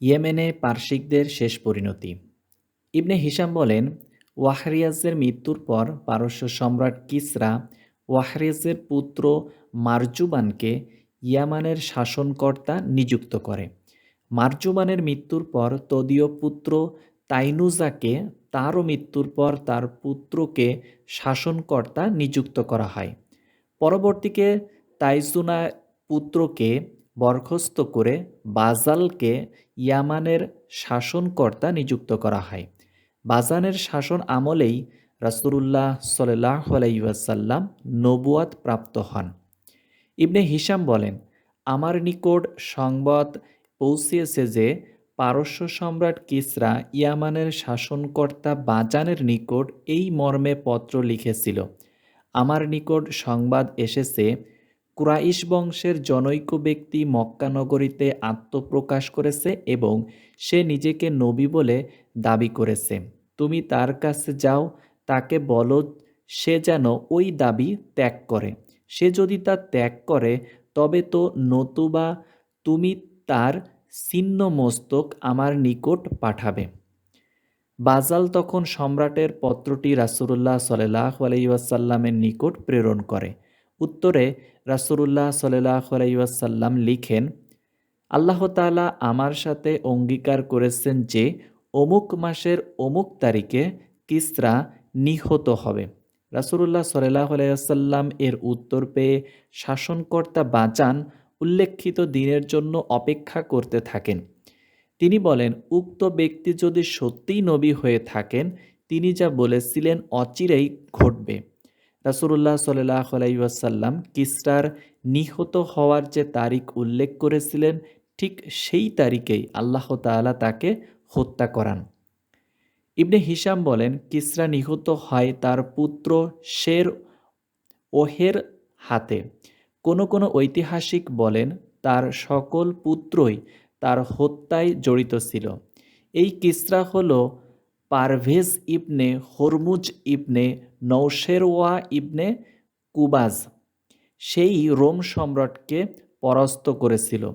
ইয়েমেনে পার্শ্বিকদের শেষ পরিণতি। ইবনে হিসাম বলেন, ওয়াহরিয়াজের মৃত্যুর পর পারস্য সম্রাট কিসরা ওয়াহরিয়াজের পুত্র মার্জুবানকে ইয়ামানের শাসনকর্তা নিযুক্ত করে। মারজুবানের মৃত্যুর পর তদীয় পুত্র তাইনুজাকে তারও মৃত্যুর পর তার পুত্রকে শাসনকর্তা নিযুক্ত করা হয়। পরবর্তীকে তাইজুনা পুত্রকে বরখাস্ত করে বাজালকে ইয়ামানের শাসনকর্তা নিযুক্ত করা হয়। বাজানের শাসন আমলেই রাসুল্লাহ সাল্লাহ আলাইসাল্লাম নবুয়াত প্রাপ্ত হন। ইবনে হিসাম বলেন, আমার নিকট সংবাদ পৌঁছিয়েছে যে পারস্য সম্রাট কিসরা ইয়ামানের শাসনকর্তা বাজানের নিকট এই মর্মে পত্র লিখেছিল। আমার নিকট সংবাদ এসেছে কুরাইশ বংশের জনৈক ব্যক্তি মক্কানগরীতে আত্মপ্রকাশ করেছে এবং সে নিজেকে নবী বলে দাবি করেছে। তুমি তার কাছে যাও, তাকে বলো সে যেন ওই দাবি ত্যাগ করে। সে যদি তা ত্যাগ করে, তবে তো নতুবা তুমি তার ছিন্ন মস্তক আমার নিকট পাঠাবে। বাজাল তখন সম্রাটের পত্রটি রাসুল্লাহ সাল্লাহ আলাইসাল্লামের নিকট প্রেরণ করে। উত্তরে রাসুল্লাহ সাল্লাহ লিখেন, আল্লাহ তালা আমার সাথে অঙ্গীকার করেছেন যে, অমুক মাসের অমুক তারিখে কিসরা নিহত হবে। রাসুল্লাহ সাল্লাহ আলাইসাল্লাম এর উত্তর পেয়ে শাসনকর্তা বাঁচান, উল্লেখিত দিনের জন্য অপেক্ষা করতে থাকেন। তিনি বলেন, উক্ত ব্যক্তি যদি সত্যিই নবী হয়ে থাকেন, তিনি যা বলেছিলেন অচিরেই ঘটবে। রাসুল্লাহ সাল্লাহ আলাইসাল্লাম কিসরার নিহত হওয়ার যে তারিখ উল্লেখ করেছিলেন, ঠিক সেই তারিখেই আল্লাহ তালা তাকে হত্যা করান। ইবনে হিসাম বলেন, কিসরা নিহত হয় তার পুত্র শের ওহের হাতে। কোনো কোনো ঐতিহাসিক বলেন, তার সকল পুত্রই তার হত্যায় জড়িত ছিল। এই কিসরা হল পারভেজ ইবনে হরমুজ ইবনে নৌশেরওয়া ইবনে কুবাজ। সেই রোম সম্রাটকে পরাস্ত করেছিল।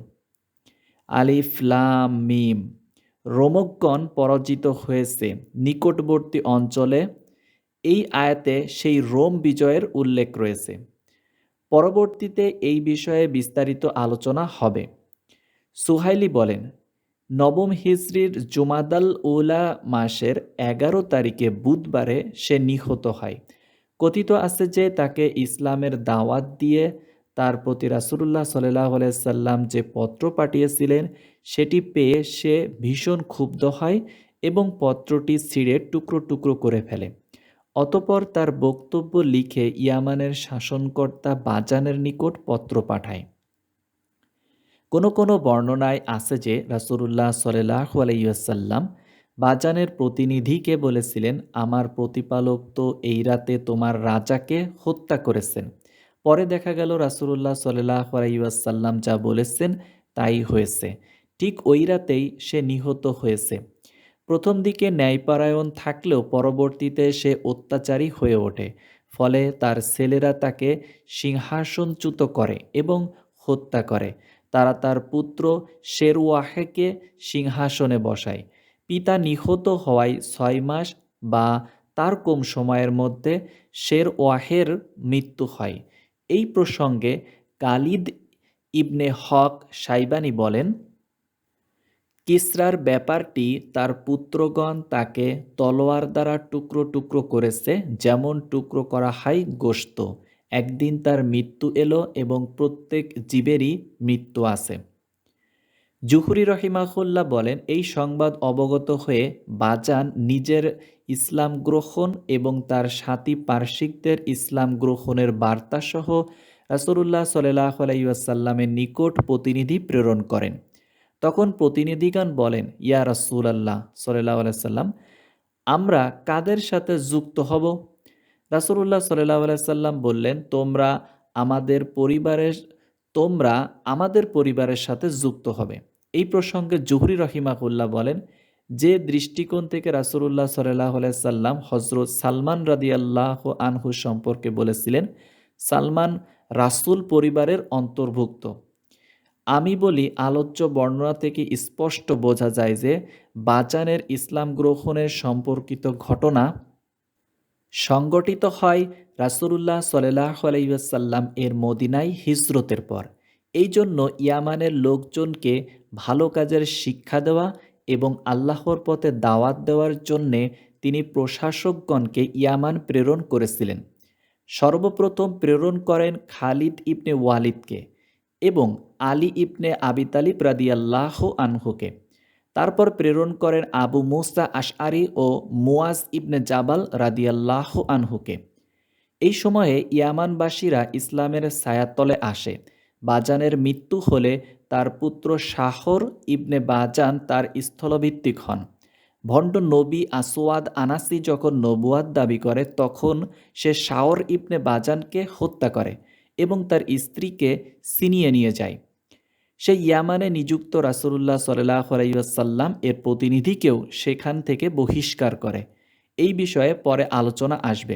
আলিফলাম মিম। রোমকগণ পরাজিত হয়েছে নিকটবর্তী অঞ্চলে। এই আয়াতে সেই রোম বিজয়ের উল্লেখ রয়েছে। পরবর্তীতে এই বিষয়ে বিস্তারিত আলোচনা হবে। সুহাইলি বলেন নবম হিজড়ির জুমাদাল উলা মাসের এগারো তারিখে বুধবারে সে নিহত হয়। কথিত আছে যে তাকে ইসলামের দাওয়াত দিয়ে তার প্রতি রাসুল্লাহ সাল্লাহ সাল্লাম যে পত্র পাঠিয়েছিলেন, সেটি পেয়ে সে ভীষণ ক্ষুব্ধ হয় এবং পত্রটি ছিঁড়ে টুকরো টুকরো করে ফেলে। অতপর তার বক্তব্য লিখে ইয়ামানের শাসনকর্তা বাজানের নিকট পত্র পাঠায়। কোনো কোনো বর্ণনায় আছে যে রাসুল্লাহ সাল্লাহ আলাইসাল্লাম বাজানের প্রতিনিধিকে বলেছিলেন, আমার প্রতিপালক তো এই রাতে তোমার রাজাকে হত্যা করেছেন। পরে দেখা গেল রাসুল্লাহ সাল্লাহ আলাইসাল্লাম যা বলেছেন তাই হয়েছে। ঠিক ওই রাতেই সে নিহত হয়েছে। প্রথম দিকে ন্যায়পারায়ণ থাকলেও পরবর্তীতে সে অত্যাচারী হয়ে ওঠে। ফলে তার ছেলেরা তাকে সিংহাসনচ্যুত করে এবং হত্যা করে। তারা তার পুত্র শেরওয়াহেকে সিংহাসনে বসায়। পিতা নিহত হওয়ায় ছয় মাস বা তার কম সময়ের মধ্যে শের ওয়াহের মৃত্যু হয়। এই প্রসঙ্গে কালিদ ইবনে হক সাইবানি বলেন, কিসরার ব্যাপারটি তার পুত্রগণ তাকে তলোয়ার দ্বারা টুকরো টুকরো করেছে, যেমন টুকরো করা হয় গোস্ত একদিন তার মৃত্যু এলো এবং প্রত্যেক জীবেরই মৃত্যু আছে। জুহুরি রহিমাহুল্লাহ বলেন, এই সংবাদ অবগত হয়ে বাজান নিজের ইসলাম গ্রহণ এবং তার সাথী পার্শ্বিকদের ইসলাম গ্রহণের বার্তাসহ রাসুল্লাহ সাল্লাহ আলাইসাল্লামের নিকট প্রতিনিধি প্রেরণ করেন। তখন প্রতিনিধিগণ বলেন, ইয়া রাসুল আল্লাহ সাল্লাহ আলাইসাল্লাম আমরা কাদের সাথে যুক্ত হব? রাসুল্লাহ সাল্লাহ আলাইসাল্লাম বললেন, তোমরা আমাদের পরিবারের, তোমরা আমাদের পরিবারের সাথে যুক্ত হবে। এই প্রসঙ্গে জুহরি রহিমাকুল্লাহ বলেন, যে দৃষ্টিকোণ থেকে রাসুল্লাহ সাল্লাহ সাল্লাম হজরত সালমান রাদি আল্লাহ আনহু সম্পর্কে বলেছিলেন, সালমান রাসুল পরিবারের অন্তর্ভুক্ত। আমি বলি, আলোচ্য বর্ণনা থেকে স্পষ্ট বোঝা যায় যে বাজানের ইসলাম গ্রহণের সম্পর্কিত ঘটনা সংগঠিত হয় রাসুলুল্লাহ সাল্লাহ আলাইসাল্লাম এর মদিনায় হিজরতের পর। এই জন্য ইয়ামানের লোকজনকে ভালো কাজের শিক্ষা দেওয়া এবং আল্লাহর পথে দাওয়াত দেওয়ার জন্যে তিনি প্রশাসকগণকে ইয়ামান প্রেরণ করেছিলেন। সর্বপ্রথম প্রেরণ করেন খালিদ ইবনে ওয়ালিদকে এবং আলী ইবনে আবি তালিব রাদিয়াল্লাহ আনহুকে। তারপর প্রেরণ করেন আবু মুসা আশআরি ও মুয়াজ ইবনে জাবাল রাদিয়াল্লাহ আনহুকে। এই সময়ে ইয়ামানবাসীরা ইসলামের ছায়াতলে আসে। বাজানের মৃত্যু হলে তার পুত্র শাহর ইবনে বাজান তার স্থলভিত্তিক হন। ভণ্ড নবী আসোয়াদ আনাসি যখন নবুয়াদ দাবি করে, তখন সে শাওর ইবনে বাজানকে হত্যা করে এবং তার স্ত্রীকে সিনিয়ে নিয়ে যায়। সে ইয়ামানে নিযুক্ত রাসুল্লাহ সাল্লাহ আলাইসাল্লাম এর প্রতিনিধিকেও সেখান থেকে বহিষ্কার করে। এই বিষয়ে পরে আলোচনা আসবে।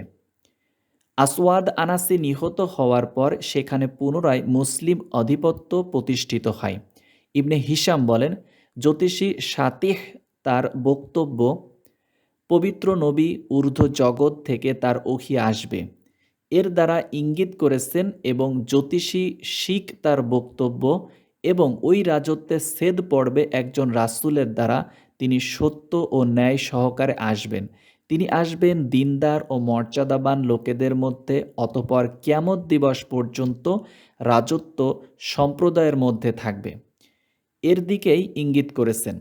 আসওয়াদ আনাসি নিহত হওয়ার পর সেখানে পুনরায় মুসলিম আধিপত্য প্রতিষ্ঠিত হয়। ইবনে হিসাম বলেন, জ্যোতিষী সাতিহ তার বক্তব্য, পবিত্র নবী ঊর্ধ্ব জগৎ থেকে তার ওহি আসবে। এর দ্বারা ইঙ্গিত করেছেন এবং জ্যোতিষী শিখ তার বক্তব্য এবং ওই রাজত্বে সেদ পড়বে একজন রাসুলের দ্বারা। তিনি সত্য ও ন্যায় সহকারে আসবেন। তিনি আসবেন দিনদার ও মর্যাদাবান লোকেদের মধ্যে, অতপর ক্যামত দিবস পর্যন্ত রাজত্ব সম্প্রদায়ের মধ্যে থাকবে। এর দিকেই ইঙ্গিত করেছেন।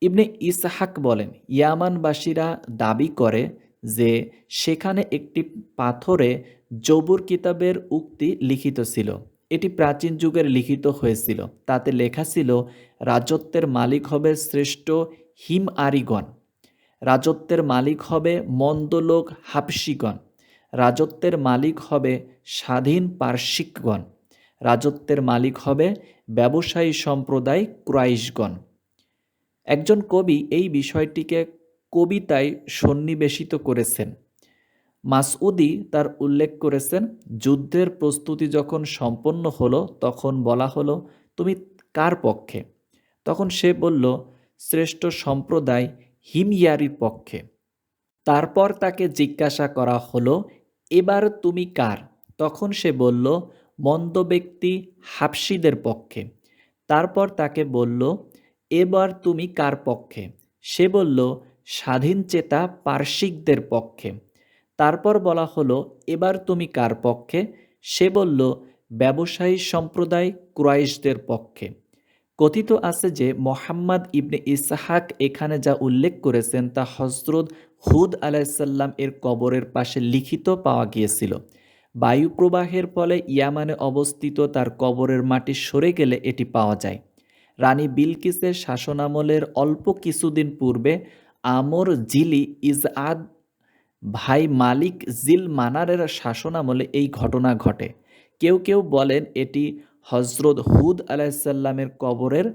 ইবনে ইসহাক বলেন, ইয়ামানবাসীরা দাবি করে যে, সেখানে একটি পাথরে জবুর কিতাবের উক্তি লিখিত ছিল। এটি প্রাচীন যুগের লিখিত হয়েছিল। তাতে লেখা ছিল, রাজত্বের মালিক হবে শ্রেষ্ঠ হিম আরিগণ। রাজত্বের মালিক হবে মন্দলোক হাফসিগণ রাজত্বের মালিক হবে স্বাধীন পার্শ্বিকগণ রাজত্বের মালিক হবে ব্যবসায়ী সম্প্রদায় ক্রাইশগণ। একজন কবি এই বিষয়টিকে কবিতায় সন্নিবেশিত করেছেন। মাসউদি তার উল্লেখ করেছেন, যুদ্ধের প্রস্তুতি যখন সম্পন্ন হলো, তখন বলা হলো, তুমি কার পক্ষে? তখন সে বলল, শ্রেষ্ঠ সম্প্রদায় হিমইয়ারির পক্ষে। তারপর তাকে জিজ্ঞাসা করা হলো, এবার তুমি কার? তখন সে বলল, মন্দ ব্যক্তি হাফসিদের পক্ষে। তারপর তাকে বলল, এবার তুমি কার পক্ষে? সে বলল, স্বাধীন চেতা পার্শ্বিকদের পক্ষে। তারপর বলা হলো, এবার তুমি কার পক্ষে? সে বলল, ব্যবসায়ী সম্প্রদায় ক্রাইশদের পক্ষে। কথিত আছে যে, মোহাম্মদ ইবনে ইসাহাক এখানে যা উল্লেখ করেছেন তা হজরত হুদ আলাইসাল্লাম এর কবরের পাশে লিখিত পাওয়া গিয়েছিল। বায়ু প্রবাহের ফলে ইয়ামানে অবস্থিত তার কবরের মাটি সরে গেলে এটি পাওয়া যায়। রানী বিলকিসের শাসনামলের অল্প কিছুদিন পূর্বে আমর জিলি ইজ আদ ভাই মালিক জিল মানারের শাসনামলে এই ঘটনা ঘটে। কেউ কেউ বলেন এটি হজরত হুদ আলাহিসাল্লামের কবরের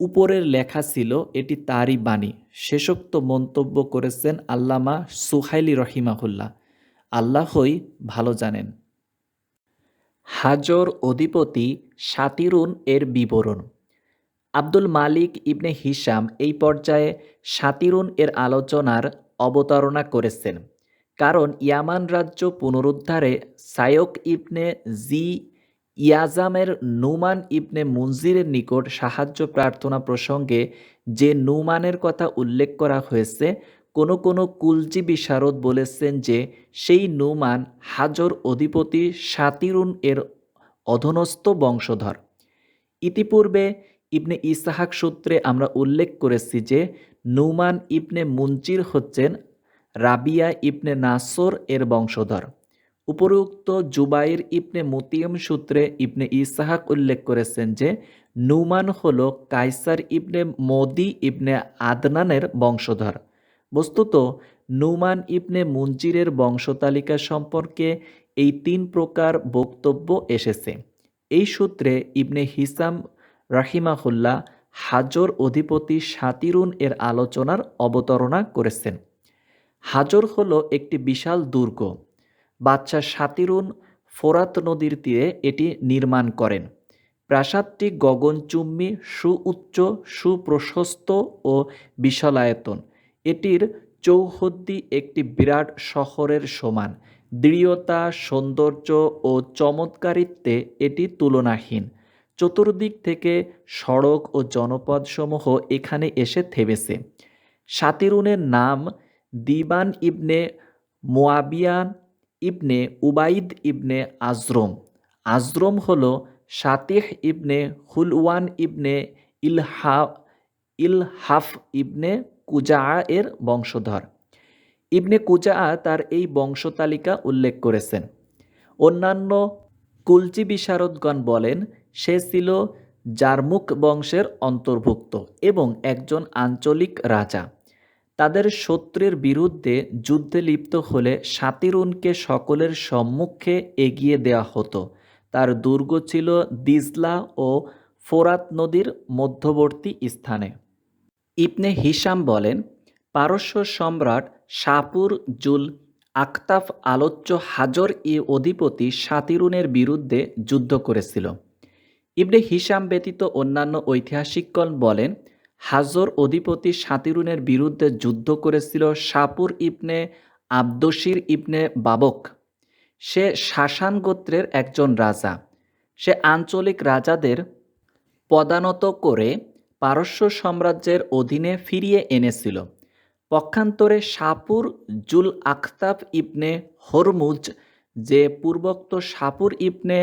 উপরের লেখা ছিল, এটি তারই বাণী। শেষোক্ত মন্তব্য করেছেন আল্লামা সুহাইলি রহিমাহুল্লাহ। আল্লাহই ভালো জানেন। হাজর অধিপতি সাতিরুন এর বিবরণ। আব্দুল মালিক ইবনে হিসাম এই পর্যায়ে সাতিরুন এর আলোচনার অবতারণা করেছেন। কারণ ইয়ামান রাজ্য পুনরুদ্ধারে সায়ক ইবনে জি ইয়াজামের নুমান ইবনে মুনজিরের নিকট সাহায্য প্রার্থনা প্রসঙ্গে যে নুমানের কথা উল্লেখ করা হয়েছে, কোনো কোনো কুলজি বিশারদ বলেছেন যে সেই নুমান হাজর অধিপতি সাতিরুন এর অধনস্থ বংশধর। ইতিপূর্বে ইবনে ইসাহাক সূত্রে আমরা উল্লেখ করেছি যে নুমান ইবনে মুঞ্চির হচ্ছেন রাবিয়া ইবনে নাসর এর বংশধর। উপরোক্ত জুবাইর ইবনে মুতিয়ম সূত্রে ইবনে ইসাহাক উল্লেখ করেছেন যে, নুমান হল কাইসার ইবনে মদি ইবনে আদনানের বংশধর। বস্তুত, নুমান ইবনে মুঞ্জিরের বংশতালিকা সম্পর্কে এই তিন প্রকার বক্তব্য এসেছে। এই সূত্রে ইবনে হিসাম রাহিমাহুল্লাহ হাজর অধিপতি সাতিরুন এর আলোচনার অবতারণা করেছেন। হাজর হলো একটি বিশাল দুর্গ। বাদশাহ সাতিরুন ফোরাত নদীর তীরে এটি নির্মাণ করেন। প্রাসাদটি গগনচুম্বী সুউচ্চ, সুপ্রশস্ত ও বিশালায়তন। এটির চৌহদ্দি একটি বিরাট শহরের সমান। দৃঢ়তা, সৌন্দর্য ও চমৎকারিত্বে এটি তুলনাহীন। চতুর্দিক থেকে সড়ক ও জনপদসমূহ এখানে এসে থেমেছে। সাতিরুনের নাম দিবান ইবনে মোয়াবিয়ান ইবনে উবাইদ ইবনে আজরম। আজরম হল সাতিহ ইবনে হুলওয়ান ইবনে ইলহা, ইলহাফ ইবনে কুজা এর বংশধর। ইবনে কুজা তার এই বংশতালিকা উল্লেখ করেছেন। অন্যান্য কুলচি বিশারদগণ বলেন সে ছিল জার্মুক বংশের অন্তর্ভুক্ত এবং একজন আঞ্চলিক রাজা। তাদের শত্রুর বিরুদ্ধে যুদ্ধে লিপ্ত হলে সাতিরুনকে সকলের সম্মুখে এগিয়ে দেওয়া হতো। তার দুর্গ ছিল দিজলা ও ফোরাত নদীর মধ্যবর্তী স্থানে। ইবনে হিসাম বলেন, পারস্য সম্রাট শাপুর জুল আক্তাফ আলোচ্য হাজর ই অধিপতি সাতিরুনের বিরুদ্ধে যুদ্ধ করেছিল। ইবনে হিসাম ব্যতীত অন্যান্য ঐতিহাসিকগণ বলেন, হাজর অধিপতি সাতিরুনের বিরুদ্ধে যুদ্ধ করেছিল সাপুর ইবনে আবদশির ইবনে বাবক। সে শাসান গোত্রের একজন রাজা। সে আঞ্চলিক রাজাদের পদানত করে পারস্য সাম্রাজ্যের অধীনে ফিরিয়ে এনেছিল। পক্ষান্তরে সাপুর জুল আখতাব ইবনে হরমুজ, যে পূর্বোক্ত সাপুর ইবনে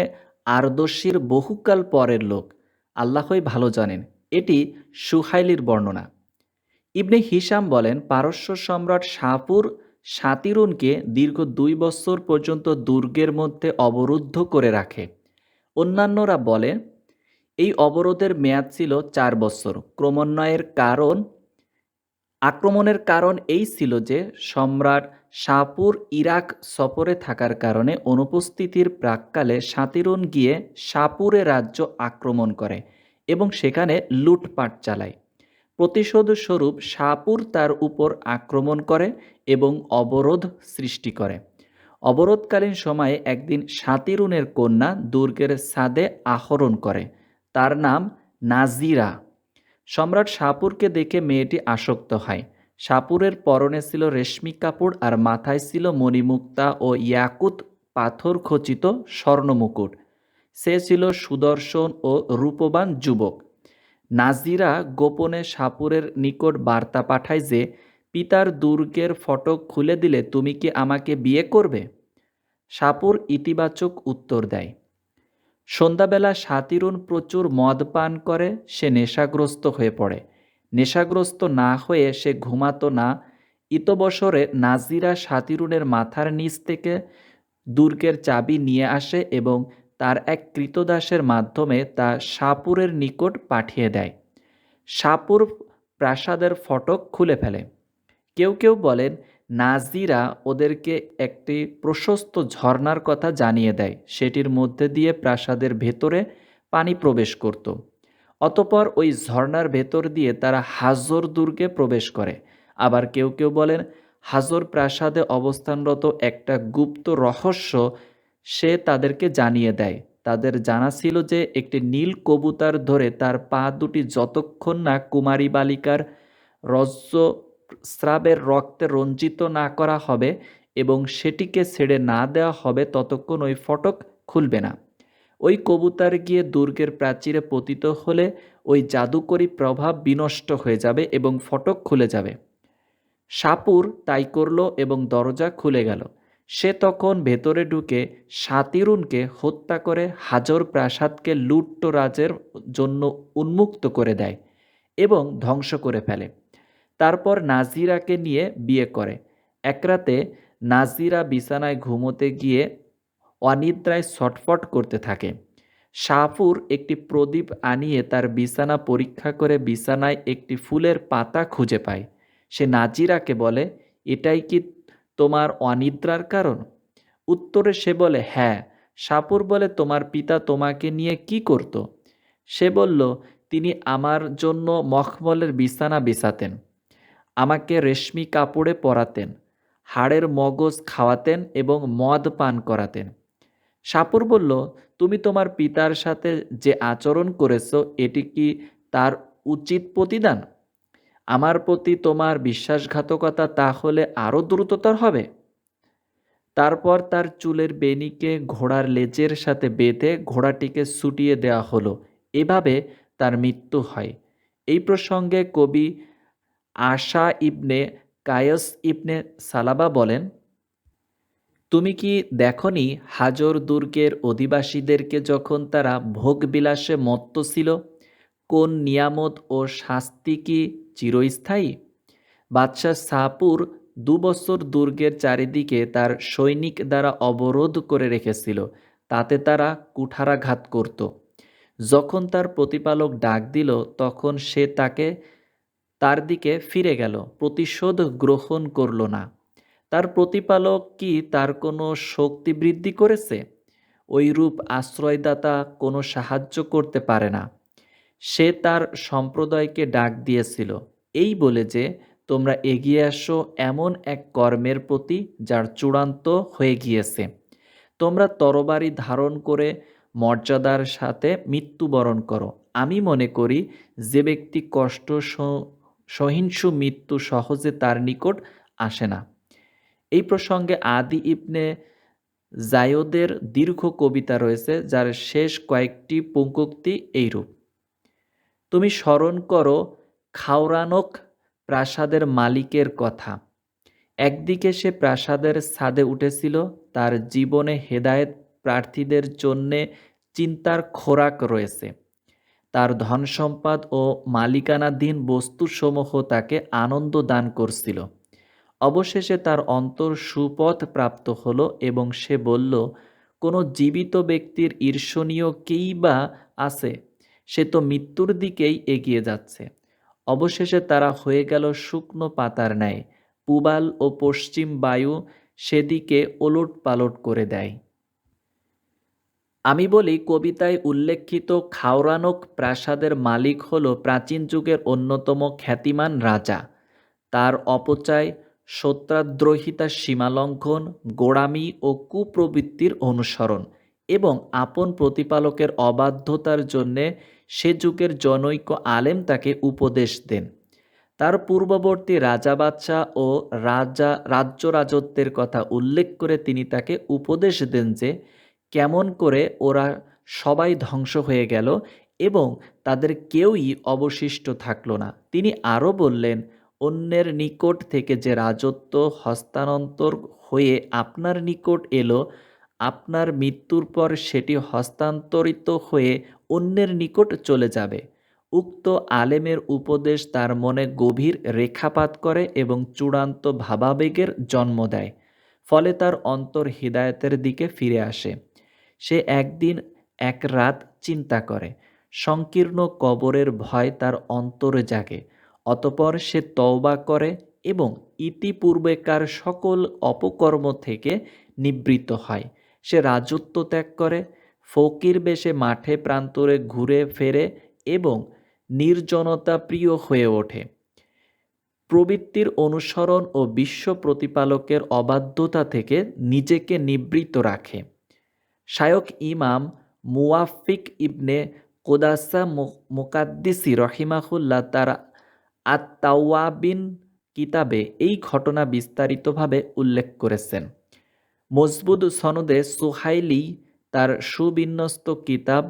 আরদশির বহুকাল পরের লোক আল্লাহই ভালো জানেন, এটি সুহাইলির বর্ণনা। ইবনে হিসাম বলেন, পারস্য সম্রাট সাপুর সাতিরুনকে দীর্ঘ দুই বছর পর্যন্ত দুর্গের মধ্যে অবরুদ্ধ করে রাখে। অন্যান্যরা বলে, এই অবরোধের মেয়াদ ছিল চার বছর। ক্রমান্বয়ের কারণ আক্রমণের কারণ এই ছিল যে সম্রাট শাহপুর ইরাক সফরে থাকার কারণে অনুপস্থিতির প্রাককালে সাতিরুন গিয়ে শাহপুরে রাজ্য আক্রমণ করে এবং সেখানে লুটপাট চালায়। প্রতিশোধ স্বরূপ শাহপুর তার উপর আক্রমণ করে এবং অবরোধ সৃষ্টি করে। অবরোধকালীন সময়ে একদিন সাতিরুনের কন্যা দুর্গের সাদে আহরণ করে। তার নাম নাজিরা। সম্রাট সাপুরকে দেখে মেয়েটি আসক্ত হয়। সাপুরের পরনে ছিল রেশমি কাপড় আর মাথায় ছিল মণিমুক্তা ও ইয়াকুত পাথর খচিত স্বর্ণমুকুট। সে ছিল সুদর্শন ও রূপবান যুবক। নাজিরা গোপনে সাপুরের নিকট বার্তা পাঠায় যে, পিতার দুর্গের ফটক খুলে দিলে তুমি কি আমাকে বিয়ে করবে? সাপুর ইতিবাচক উত্তর দেয়। সন্ধ্যাবেলা সাতিরুন প্রচুর মদ পান করে, সে নেশাগ্রস্ত হয়ে পড়ে। নেশাগ্রস্ত না হয়ে সে ঘুমাতো না। ইতবসরে নাজিরা সাতিরুনের মাথার নিচ থেকে দুর্গের চাবি নিয়ে আসে এবং তার এক কৃতদাসের মাধ্যমে তা সাপুরের নিকট পাঠিয়ে দেয়। সাপুর প্রাসাদের ফটক খুলে ফেলে। কেউ কেউ বলেন নাজিরা ওদেরকে একটি প্রশস্ত ঝর্নার কথা জানিয়ে দেয়। সেটির মধ্যে দিয়ে প্রাসাদের ভেতরে পানি প্রবেশ করত। অতপর ওই ঝর্নার ভেতর দিয়ে তারা হাজর দুর্গে প্রবেশ করে। আবার কেউ কেউ বলেন, হাজর প্রাসাদে অবস্থানরত একটা গুপ্ত রহস্য সে তাদেরকে জানিয়ে দেয়। তাদের জানা ছিল যে একটি নীল কবুতার ধরে তার পা দুটি যতক্ষণ না কুমারী বালিকার রজ্জ স্রাবের রক্তে রঞ্জিত না করা হবে এবং সেটিকে ছেড়ে না দেওয়া হবে ততক্ষণ ওই ফটক খুলবে না। ওই কবুতার গিয়ে দুর্গের প্রাচীরে পতিত হলে ওই জাদুকরী প্রভাব বিনষ্ট হয়ে যাবে এবং ফটক খুলে যাবে। সাপুর তাই করল এবং দরজা খুলে গেল। সে তখন ভেতরে ঢুকে সাতিরুনকে হত্যা করে হাজর প্রাসাদকে লুট্টরাজের জন্য উন্মুক্ত করে দেয় এবং ধ্বংস করে ফেলে। তারপর নাজিরাকে নিয়ে বিয়ে করে। এক রাতে নাজিরা বিছানায় ঘুমোতে গিয়ে অনিদ্রায় ছটফট করতে থাকে। শাহপুর একটি প্রদীপ আনিয়ে তার বিছানা পরীক্ষা করে বিছানায় একটি ফুলের পাতা খুঁজে পায়। সে নাজিরাকে বলে, এটাই কি তোমার অনিদ্রার কারণ? উত্তরে সে বলে হ্যাঁ সাপুর বলে তোমার পিতা তোমাকে নিয়ে কি করত? সে বলল, তিনি আমার জন্য মখমলের বিছানা বিছাতেন। আমাকে রেশমি কাপড়ে পরাতেন, হাড়ের মগজ খাওয়াতেন এবং মদ পান করাতেন। সাপুর বলল, তুমি তোমার পিতার সাথে যে আচরণ করেছ, এটি কি তার উচিত প্রতিদান? আমার প্রতি তোমার বিশ্বাসঘাতকতা তাহলে আরও দ্রুততর হবে? তারপর তার চুলের বেনিকে ঘোড়ার লেজের সাথে বেঁধে ঘোড়াটিকে ছুটিয়ে দেওয়া হলো। এভাবে তার মৃত্যু হয়। এই প্রসঙ্গে কবি আশা ইবনে কায়স ইবনে সালাবা বলেন, তুমি কি দেখনি হাজর দুর্গের অধিবাসীদেরকে যখন তারা ভোগবিলাসে মত্ত ছিল, কোন নিয়ামত ও শাস্তি কি চিরস্থায়ী? বাদশাহ সাপুর দুবছর দুর্গের চারিদিকে তার সৈনিক দ্বারা অবরোধ করে রেখেছিল, তাতে তারা কুঠারাঘাত করত। যখন তার প্রতিপালক ডাক দিল, তখন সে তাকে তার দিকে ফিরে গেল, প্রতিশোধ গ্রহণ করল না। তার প্রতিপালক কি তার কোনো শক্তি বৃদ্ধি করেছে? ওই রূপ আশ্রয়দাতা কোনো সাহায্য করতে পারে না। সে তার সম্প্রদায়কে ডাক দিয়েছিল, এই বলে যে, তোমরা এগিয়ে আসো এমন এক কর্মের প্রতি যার চূড়ান্ত হয়ে গিয়েছে। তোমরা তরবারি ধারণ করে মর্যাদার সাথে মৃত্যুবরণ করো। আমি মনে করি যে ব্যক্তি কষ্ট সহিংসু মৃত্যু সহজে তার নিকট আসে না। এই প্রসঙ্গে আদি ইবনে জায়দের দীর্ঘ কবিতা রয়েছে, যার শেষ কয়েকটি পঙ্কুক্তি এইরূপ। তুমি স্মরণ করো খাওরানক প্রাসাদের মালিকের কথা। একদিকে সে প্রাসাদের ছাদে উঠেছিল, তার জীবনে হেদায়েত প্রার্থীদের জন্যে চিন্তার খোরাক রয়েছে। তার ধন সম্পদ ও মালিকানাধীন বস্তুসমূহ তাকে আনন্দ দান করছিল। অবশেষে তার অন্তর সুপথ প্রাপ্ত হলো এবং সে বলল, কোনো জীবিত ব্যক্তির ঈর্ষণীয় কেই বা আছে, সে তো মৃত্যুর দিকেই এগিয়ে যাচ্ছে। অবশেষে তারা হয়ে গেল শুকনো পাতার ন্যায়। পূবাল ও পশ্চিম বায়ু সেদিকে ওলট পালট করে দেয়। আমি বলি কবিতায় উল্লেখিত খাওরানক প্রাসাদের মালিক হল প্রাচীন যুগের অন্যতম খ্যাতিমান রাজা। তার অপচয় সত্যাদ্রোহিতা সীমালঙ্ঘন, গোড়ামি ও কুপ্রবৃত্তির অনুসরণ এবং আপন প্রতিপালকের অবাধ্যতার জন্যে সে যুগের জনৈক আলেম তাকে উপদেশ দেন। তার পূর্ববর্তী রাজা বাদশাহ ও রাজা রাজ্য রাজত্বের কথা উল্লেখ করে তিনি তাকে উপদেশ দেন যে কেমন করে ওরা সবাই ধ্বংস হয়ে গেল এবং তাদের কেউই অবশিষ্ট থাকল না। তিনি আরও বললেন, অন্যের নিকট থেকে যে রাজত্ব হস্তান্তর হয়ে আপনার নিকট এলো, আপনার মৃত্যুর পর সেটি হস্তান্তরিত হয়ে অন্যের নিকট চলে যাবে। উক্ত আলেমের উপদেশ তার মনে গভীর রেখাপাত করে এবং চূড়ান্ত ভাবাবেগের জন্ম দেয়, ফলে তার অন্তর হৃদায়তের দিকে ফিরে আসে। সে একদিন এক রাত চিন্তা করে। সংকীর্ণ কবরের ভয় তার অন্তরে জাগে। অতপর সে তওবা করে এবং ইতিপূর্বেকার সকল অপকর্ম থেকে নিবৃত্ত হয়। সে রাজত্ব ত্যাগ করে, ফকির বেশে মাঠে প্রান্তরে ঘুরে ফেরে এবং নির্জনতা প্রিয় হয়ে ওঠে। প্রবৃত্তির অনুসরণ ও বিশ্ব প্রতিপালকের অবাধ্যতা থেকে নিজেকে নিবৃত্ত রাখে। শায়ক ইমাম মুওয়াফিক ইবনে কোদাসা মোকাদ্দিসি রহিমাহুল্লাহ তার আত্মাওয়াবিন কিতাবে এই ঘটনা বিস্তারিতভাবে উল্লেখ করেছেন। মজবুদ সনদে সুহাইলি তার সুবিন্যস্ত কিতাব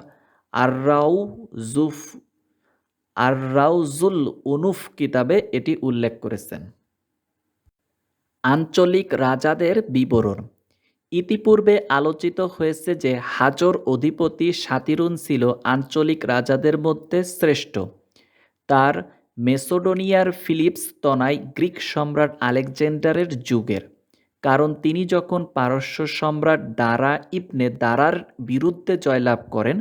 আর্রাউ জুফ, আর্রাউজুল উনুফ কিতাবে এটি উল্লেখ করেছেন। আঞ্চলিক রাজাদের বিবরণ ইতিপূর্বে আলোচিত হয়েছে যে হাজর অধিপতি সাতিরুন ছিল আঞ্চলিক রাজাদের মধ্যে শ্রেষ্ঠ। তার মেসোডোনিয়ার ফিলিপস তনাই গ্রিক সম্রাট আলেকজান্ডারের যুগের, কারণ তিনি যখন পারস্য সম্রাট দারা ইবনে দারার বিরুদ্ধে জয়লাভ করেন,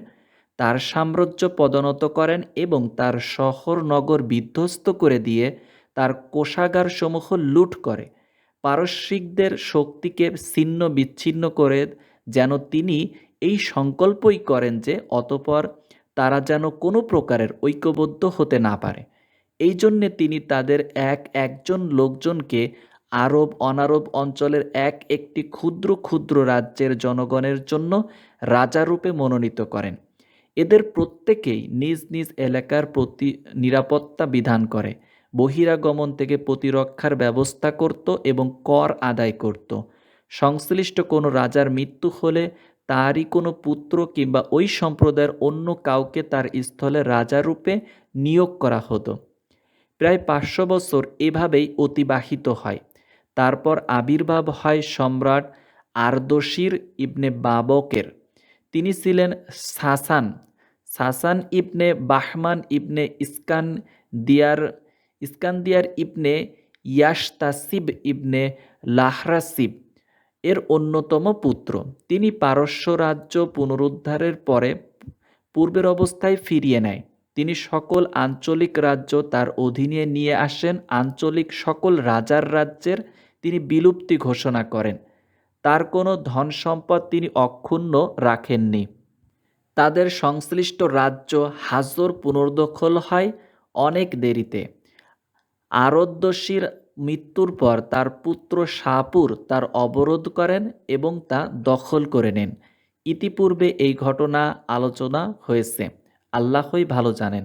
তার সাম্রাজ্য পদনত করেন এবং তার শহর নগর বিধ্বস্ত করে দিয়ে তার কোষাগারসমূহ লুট করে। পারস্যিকদের শক্তিকে ছিন্ন বিচ্ছিন্ন করে যেন তিনি এই সংকল্পই করেন যে অতপর তারা যেন কোনো প্রকারের ঐক্যবদ্ধ হতে না পারে। এই জন্যে তিনি তাদের এক একজন লোকজনকে আরব অনারব অঞ্চলের এক একটি ক্ষুদ্র ক্ষুদ্র রাজ্যের জনগণের জন্য রাজারূপে মনোনীত করেন। এদের প্রত্যেকেই নিজ নিজ এলাকার প্রতি নিরাপত্তা বিধান করে। বহিরাগমন থেকে প্রতিরক্ষার ব্যবস্থা করত এবং কর আদায় করত। সংশ্লিষ্ট কোনো রাজার মৃত্যু হলে তারই কোনো পুত্র কিংবা ওই সম্প্রদায়ের অন্য কাউকে তার স্থলে রাজারূপে নিয়োগ করা হতো। প্রায় পাঁচশো বছর এভাবেই অতিবাহিত হয়। তারপর আবির্ভাব হয় সম্রাট আরদশির ইবনে বাবকের। তিনি ছিলেন সাসান। সাসান ইবনে বাহমান ইবনে ইস্কান দিয়ার ইস্কান্দিয়ার ইবনে ইয়াসতাসিব ইবনে লাহরাসিব এর অন্যতম পুত্র। তিনি পারস্য রাজ্য পুনরুদ্ধারের পরে পূর্বের অবস্থায় ফিরিয়ে নেয়। তিনি সকল আঞ্চলিক রাজ্য তার অধীনে নিয়ে আসেন। আঞ্চলিক সকল রাজার রাজ্যের তিনি বিলুপ্তি ঘোষণা করেন। তার কোনো ধন সম্পদ তিনি অক্ষুণ্ণ রাখেননি। তাদের সংশ্লিষ্ট রাজ্য হাজর পুনর্দখল হয় অনেক দেরিতে। আরদ্যশীর মৃত্যুর পর তার পুত্র শাহপুর তার অবরোধ করেন এবং তা দখল করে নেন। ইতিপূর্বে এই ঘটনা আলোচনা হয়েছে। আল্লাহই ভালো জানেন।